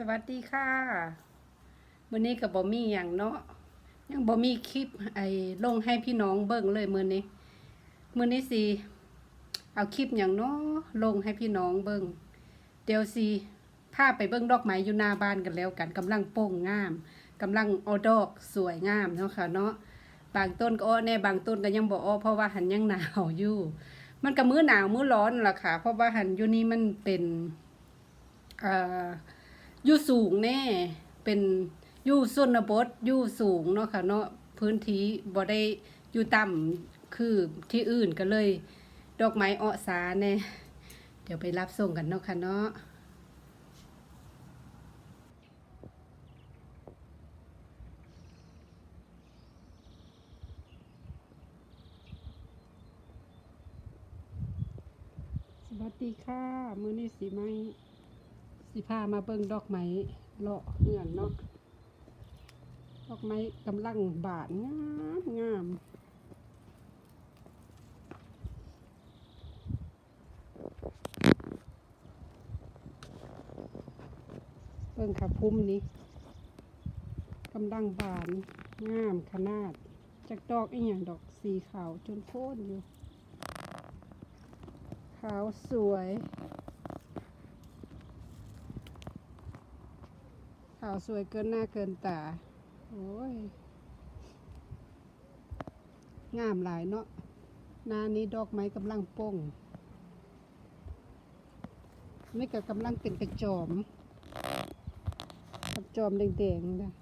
สวัสดีค่ะมื้อนี้ก็บ่มีหยังเนาะยังบ่มีคลิปไอ้ลงให้พี่น้องเบิ่งเลยมื้อนี้มื้อนี้สิเอาคลิปหยังเนาะลงให้พี่น้องเบิ่งเดี๋ยวสิพาไปเบิ่งดอกไม้อยู่หน้าบ้านกันแล้วกันกำลังโป่งงามกำลังออดอกสวยงามเนาะค่ะเนาะบางต้นก็อ้อแน่บางต้นก็ยังบ่อ้อเพราะว่าหันยังหนาวอยู่ มันก็มื้อหนาวมื้อร้อนล่ะค่ะ เพราะว่าหันอยู่นี่มันเป็นเอ่ออ ยู่สูงแน่ เป็นอยู่ส่นบทอยู่สูงเนาะค่ะเนาะพื้นที่บ่ได้อยู่ต่ำคือที่อื่นก็เลย ดอกไม้อ้อสาแน่เดี๋ยวไปรับส่งกันเนาะค่ะเนาะสวัสดีค่ะ มือนี้สิไม้ สิพามาเบิ่งดอกไม้เลาะเหือนเนาะดอกไม้กำลังบานงามงามเบิ่งค่ะพุ่มนี้กำลังบานงามขนาดจากดอกอีหยังดอกสีขาวจนโพ้นอยู่ ขาวสวยาวสวยเกินหน้าเกินตา โอ้ย งามหลายเนาะ หนานี้ดอกไม้กำลังป่งนี่ก็กำลังเป็นกระจอม กระจอมแดงๆนะ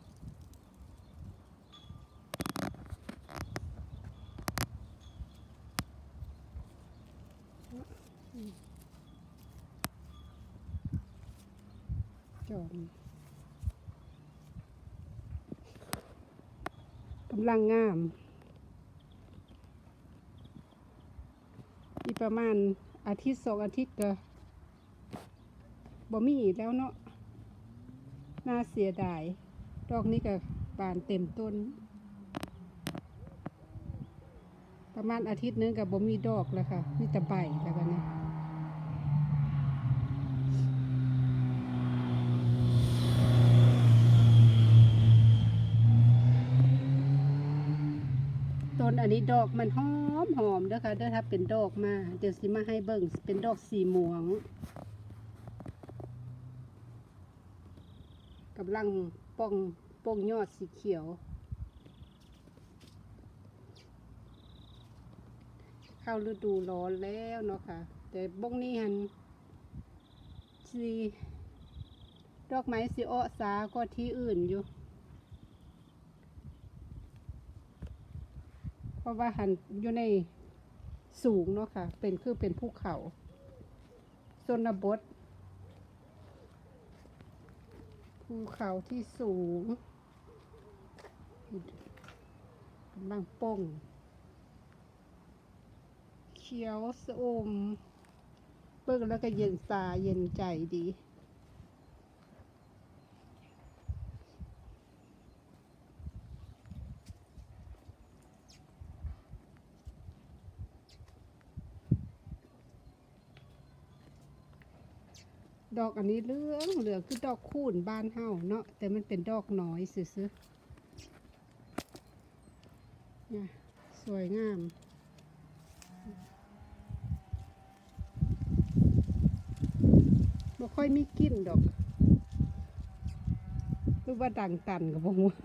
จอม กำลังงาม อีกประมาณอาทิตย์สองอาทิตย์ก็บ่มีอีกแล้วเนาะน่าเสียดาย ดอกนี้ก็บานเต็มต้น ประมาณอาทิตย์นึงกับบ่มีดอกแล้วค่ะ มีแต่ใบแล้วกันนะ นอันนี้ดอกมันหอมหอมเด้อค่ะเด้อถ้าเป็นดอกมา เดี๋ยวสิมาให้เบิ่งเป็นดอกสีม่วงกำลังป้องป้องยอดสีเขียว เข้าฤดูร้อนแล้วเนาะค่ะ แต่บ้งนี้หันสีดอกไม้สีอ้อสาก็ที่อื่นอยู่ เพ ราะว่าหันอยู่ในสูงเนาะค่ะ เป็นคือเป็นภูเขาชนบทภูเขาที่สูงกำลังป่งเขียวสอมเบิ่งแล้วก็เย็นตาเย็นใจดี ดอกอันนี้เหลืองเหลืองคือดอกคูนบ้านเฮาเนาะแต่มันเป็นดอกน้อยซื่อๆเนี่ยสวยงามบ่ค่อยมีกลิ่นดอกหรือว่าดังตันกับผมว่า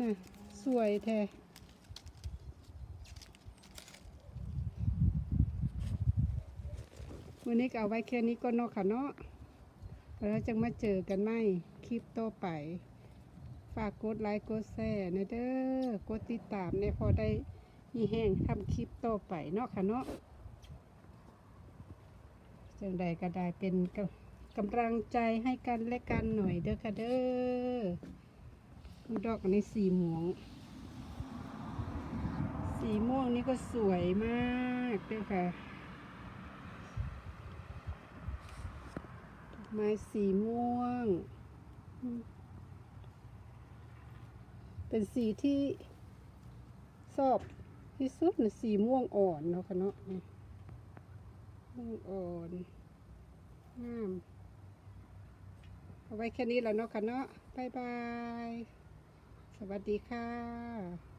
น่ะสวยแท้ วันนี้ก็เอาไว้แค่นี้ก็เนาะค่ะเนาะแล้วจะมาเจอกันไหมคลิปต่อไป ฝากกดไลค์กดแชร์นะเด้อกดติดตามเนี่ยพอได้มีแห้งทำคลิปต่อไปเนาะค่ะเนาะจังใดก็ได้เป็นกำกำลังใจให้กันและกันหน่อยเด้อค่ะเด้อดอกอันนี้สีม่วง สีม่วงนี่ก็สวยมากเด้อค่ะดอก ไม้สีม่วง เป็นสีที่ชอบที่สุดนะสีม่วงอ่อนเนาะค่ะเนาะม่วงอ่อนงามเอาไว้แค่นี้แล้วเนาะค่ะเนาะบ๊ายบาย สวัสดีค่ะ